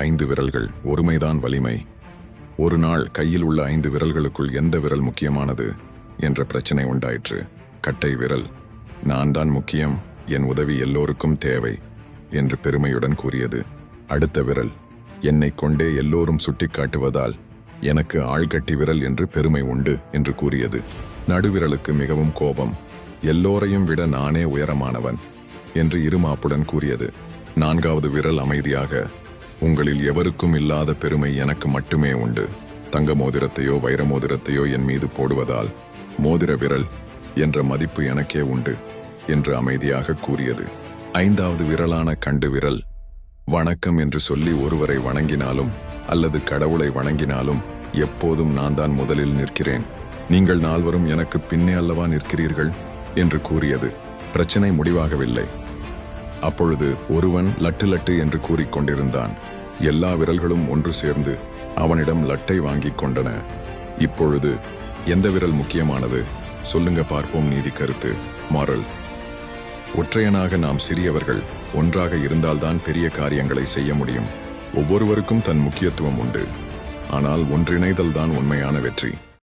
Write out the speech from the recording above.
ஐந்து விரல்கள். ஒருமைதான் வலிமை. ஒரு நாள் கையில் உள்ள ஐந்து விரல்களுக்குள் எந்த விரல் முக்கியமானது? என்ற பிரச்சனை உண்டாயிற்று. கட்டை விரல். நான் தான் முக்கியம். என் உதவி எல்லோருக்கும் தேவை என்று பெருமையுடன் கூறியது. அடுத்த விரல். என்னை கொண்டே எல்லோரும் சுட்டிக்காட்டுவதால் எனக்கு ஆள்கட்டி விரல் என்று பெருமை உண்டு என்று கூறியது. நடுவிரலுக்கு மிகவும் கோபம். எல்லோரையும் விட நானே உயரமானவன் என்று இருமாப்புடன் கூறியது. நான்காவது விரல் அமைதியாக உங்களில் எவருக்கும் இல்லாத பெருமை எனக்கு மட்டுமே உண்டு. தங்க மோதிரத்தையோ வைர மோதிரத்தையோ என் மீது போடுவதால் மோதிர விரல் என்ற மதிப்பு எனக்கே உண்டு என்று அமைதியாக கூறியது. ஐந்தாவது விரலான கண்டு விரல் வணக்கம் என்று சொல்லி ஒருவரை வணங்கினாலும் அல்லது கடவுளை வணங்கினாலும் எப்போதும் நான் தான் முதலில் நிற்கிறேன். நீங்கள் நால்வரும் எனக்கு பின்னே அல்லவா நிற்கிறீர்கள்? என்று கூறியது. பிரச்சனை முடிவாகவில்லை. அப்பொழுது ஒருவன் லட்டு லட்டு என்று கூறிக்கொண்டிருந்தான். எல்லா விரல்களும் ஒன்று சேர்ந்து அவனிடம் லட்டை வாங்கிக் கொண்டன. இப்பொழுது எந்த விரல் முக்கியமானது? சொல்லுங்க பார்ப்போம் நீதி கருத்து. மாரல் ஒற்றையனாக நாம் சிறியவர்கள் ஒன்றாக இருந்தால்தான் பெரிய காரியங்களை செய்ய முடியும். ஒவ்வொருவருக்கும் தன் முக்கியத்துவம் உண்டு. ஆனால் ஒன்றிணைதல்தான் உண்மையான வெற்றி.